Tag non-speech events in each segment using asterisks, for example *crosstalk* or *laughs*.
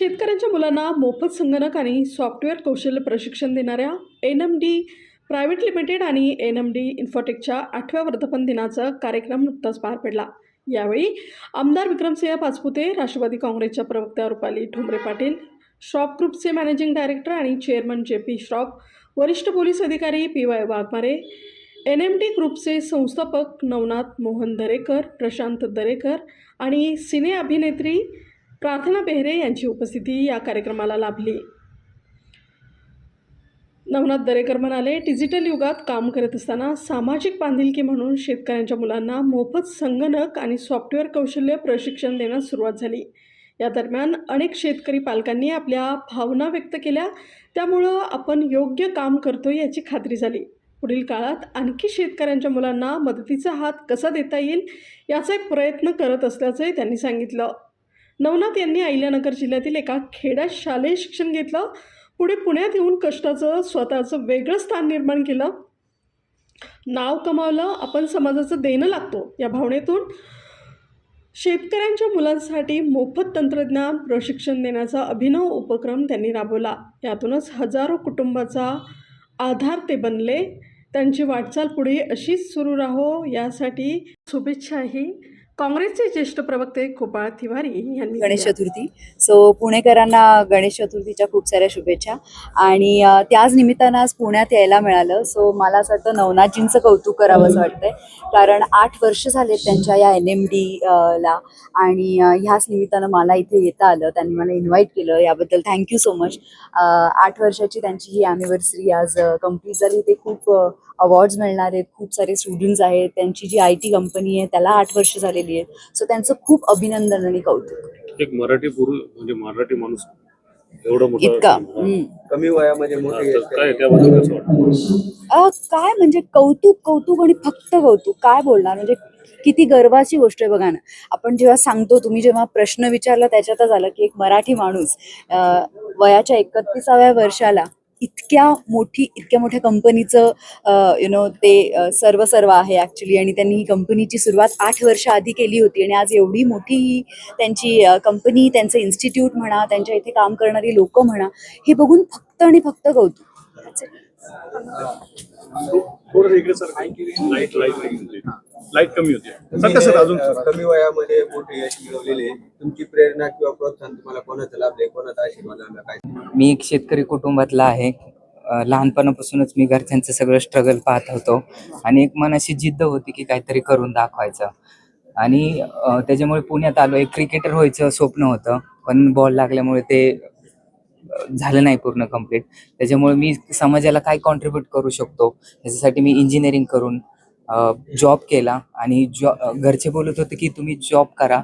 शेतकऱ्यांच्या मुलांना मोफत संगणक आणि सॉफ्टवेअर कौशल्य प्रशिक्षण देणाऱ्या N M D private limited आणि एन एम डी इन्फोटेकच्या आठव्या वर्धापन दिनाचा कार्यक्रम नुकताच पार पडला. यावेळी आमदार विक्रमसिंह पाचपुते राष्ट्रवादी काँग्रेसच्या प्रवक्त्या रुपाली ठोंबरे पाटील श्रॉप ग्रुपचे मॅनेजिंग डायरेक्टर आणि चेअरमन जे पी श्रॉप वरिष्ठ पोलीस अधिकारी P Y Waghmare N M D ग्रुपचे संस्थापक नवनाथ मोहन दरेकर प्रशांत दरेकर आणि सिने अभिनेत्री प्रार्थना बेहरे यांची उपस्थिती या कार्यक्रमाला लाभली. नवनाथ दरेकर म्हणाले डिजिटल युगात काम करत असताना सामाजिक बांधिलकी म्हणून शेतकऱ्यांच्या मुलांना मोफत संगणक आणि सॉफ्टवेअर कौशल्य प्रशिक्षण देण्यास सुरुवात झाली. या दरम्यान अनेक शेतकरी पालकांनी आपल्या भावना व्यक्त केल्या. त्यामुळं आपण योग्य काम करतो याची खात्री झाली. पुढील काळात आणखी शेतकऱ्यांच्या मुलांना मदतीचा हात कसा देता येईल याचा एक प्रयत्न करत असल्याचंही त्यांनी सांगितलं. नवनाथ यांनी अहिल्यानगर जिल्ह्यातील एका खेड्यात शालेय शिक्षण घेतलं. पुढे पुण्यात येऊन कष्टाचं स्वतःचं वेगळं स्थान निर्माण केलं. नाव कमावलं आपण समाजाचं देणं लागतो. या भावनेतून शेतकऱ्यांच्या मुलांसाठी मोफत तंत्रज्ञान प्रशिक्षण देण्याचा अभिनव उपक्रम त्यांनी राबवला. यातूनच हजारो कुटुंबाचा आधार ते बनले. त्यांची वाटचाल पुढे अशीच सुरू राहो. यासाठी शुभेच्छाही. काँग्रेसचे ज्येष्ठ प्रवक्ते गोपाळ तिवारी यांनी गणेश. चतुर्थी. सो पुणेकरांना गणेश चतुर्थीच्या खूप साऱ्या शुभेच्छा. आणि त्याच निमित्तानं आज पुण्यात यायला मिळालं. सो मला असं वाटतं नवनाथजींचं कौतुक करावं असं वाटतंय. कारण आठ वर्ष झालेत त्यांच्या या एन एम डी ला. आणि ह्याच निमित्तानं मला इथे येता आलं. त्यांनी मला इन्व्हाइट केलं. याबद्दल थँक्यू सो मच आठ वर्षाची त्यांची ही ॲनिव्हर्सरी आज कंप्लीट झाली. ते खूप अवॉर्ड्स मिळणार आहेत खूप सारे स्टुडंट्स आहेत त्यांची जी आय टी कंपनी आहे त्याला आठ वर्ष झालेली आहेत. सो त्यांचं खूप अभिनंदन आणि कौतुक. एक मराठी पुरुष म्हणजे मराठी माणूस एवढं मोठं इतका. हम्म. कमी वयामध्ये हा, काय त्याबद्दल कसं वाटतं? अ, काय म्हणजे कौतुक कौतुक आणि फक्त कौतुक. काय बोलणार? म्हणजे किती गर्वाची गोष्ट आहे बघा ना. आपण जेव्हा सांगतो तुम्ही जेव्हा प्रश्न विचारला त्याच्यातच आलं की एक मराठी माणूस वयाच्या एकतीसाव्या वर्षाला इतक्या मोठी इतक्या मोठ्या कंपनीचं यु नो ते सर्व सर्व आहे ॲक्च्युली आणि त्यांनी ही कंपनीची सुरुवात आठ वर्ष आधी केली होती. आणि आज एवढी मोठी ही त्यांची कंपनी त्यांचं इन्स्टिट्यूट म्हणा त्यांच्या इथे काम करणारी लोक म्हणा हे बघून फक्त आणि फक्त कौतुक. That's लाइट कमी होती. सर अजून? कमी वयामध्ये मोठे यश मिळवलेले तुमची प्रेरणा किंवा प्रोत्साहन तुम्हाला कोणाचं लाभले कोणाचा आशीर्वाद लाभला काय? मी एक शेतकरी कुटुंबातला आहे. लहानपणापासूनच मी घरच्यांचं सगळं स्ट्रगल पाहत होतो. आणि एक मनाशी जिद्द होती की काहीतरी करून दाखवायचं. आणि त्याच्यामुळे पुण्यात आलो. एक क्रिकेटर व्हायचं स्वप्न होतं. पण बॉल लागल्यामुळे ते झालं नाही पूर्ण कंप्लीट त्याच्यामुळे मी समाजाला काय कॉन्ट्रीब्यूट करू शकतो? याच्यासाठी मी इंजिनिअरिंग करून जॉब केला आणि जॉ घरचे बोलत होते की तुम्ही जॉब करा.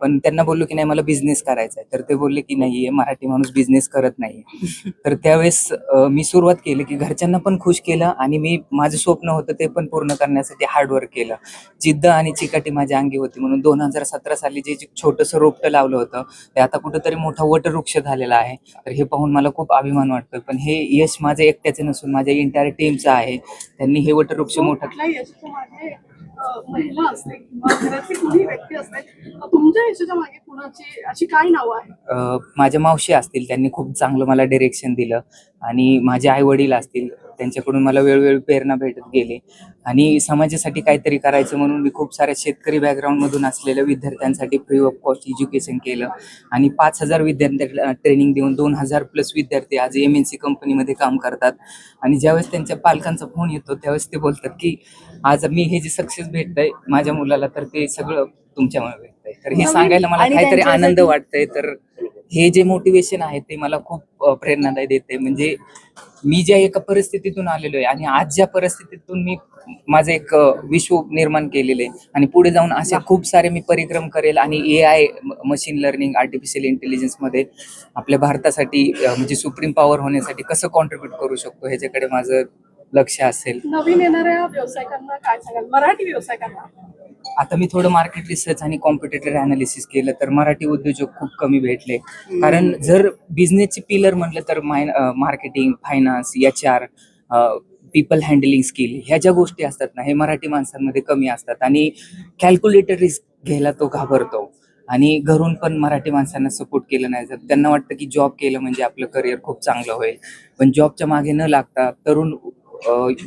पण त्यांना बोललो की नाही मला बिझनेस करायचा आहे तर ते बोलले की नाही हे मराठी माणूस बिझनेस करत नाही *laughs* तर त्यावेळेस मी सुरुवात केली की घरच्यांना पण खुश केलं आणि मी माझं स्वप्न होतं ते पण पूर्ण करण्यासाठी हार्डवर्क केलं. जिद्द आणि चिकाटी माझ्या अंगी होती. म्हणून दोन हजार सतरा साली जे जे छोटंसं रोपटं लावलं होतं ते आता कुठंतरी मोठा वटवृक्ष झालेला आहे. तर हे पाहून मला खूप अभिमान वाटतो पण हे यश माझं एकट्याचं नसून माझ्या इंटायर टीमचं आहे. त्यांनी हे वटवृक्ष मोठं महिला असते किंवा घरातली कुणी व्यक्ती असते तुमच्या यशाच्या मागे कुणाची अशी काय नावं आहेत? माझ्या मावशी असतील त्यांनी खूप चांगलं मला डिरेक्शन दिलं आणि माझे आई वडील असतील. त्यांच्याकडून मला वेळोवेळी प्रेरणा भेटत गेली. आणि समाजासाठी काहीतरी करायचं म्हणून मी खूप साऱ्या शेतकरी बॅकग्राऊंडमधून असलेल्या विद्यार्थ्यांसाठी फ्री ऑफ कॉस्ट एज्युकेशन केलं. आणि पाच हजार विद्यार्थ्यांना ट्रेनिंग देऊन दोन हजार प्लस विद्यार्थी आज एम एन सी कंपनीमध्ये काम करतात. आणि ज्यावेळेस त्यांच्या पालकांचा फोन येतो त्यावेळेस ते बोलतात की आज मी हे जे सक्सेस भेटतंय माझ्या मुलाला तर ते सगळं तुमच्यामुळे भेटतंय. तर हे सांगायला मला काहीतरी आनंद वाटतंय तर हे जे मोटिवेशन आहे ते मला खूप प्रेरणादायी देते. म्हणजे मी ज्या एका परिस्थितीतून आलेलो आहे आणि आज ज्या परिस्थितीतून मी माझं एक विश्व निर्माण केलेलं आहे आणि पुढे जाऊन असे खूप सारे मी परिक्रम करेल आणि A I machine learning artificial इंटेलिजन्समध्ये आपल्या भारतासाठी म्हणजे सुप्रीम पॉवर होण्यासाठी कसं कॉन्ट्रीब्युट करू शकतो ह्याच्याकडे माझं लक्ष असेल. नवीन येणाऱ्या व्यावसायिकांना काय सांगाल? मराठी व्यावसायिकांना. आता मी थोडं मार्केट रिसर्च आणि कॉम्पिटेटर अनालिसिस केलं तर मराठी उद्योजक खूप कमी भेटले. कारण जर बिझनेसचे पिलर म्हटलं तर marketing finance H R people handling skill ह्या ज्या गोष्टी असतात ना हे मराठी माणसांमध्ये कमी असतात आणि कॅल्क्युलेटर रिस्क घ्यायला तो घाबरतो. आणि घरून पण मराठी माणसांना सपोर्ट केलं नाही जात. त्यांना वाटतं की जॉब केलं म्हणजे आपलं करिअर खूप चांगलं होईल. पण जॉबच्या मागे न लागता तरुण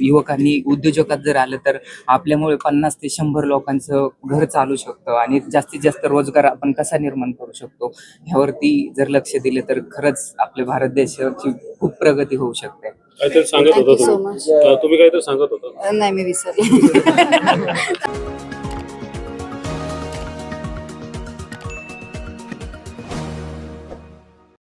युवकांनी उद्योजकात जर आलं तर आपल्यामुळे पन्नास ते शंभर लोकांचं घर चालू शकतं आणि जास्तीत जास्त रोजगार आपण कसा निर्माण करू शकतो ह्यावरती जर लक्ष दिले तर खरंच आपल्या भारत देशाची खूप प्रगती होऊ शकते. काहीतरी सांगत होता तुम्ही काहीतरी सांगत होता. नाही मी विसरले. *laughs*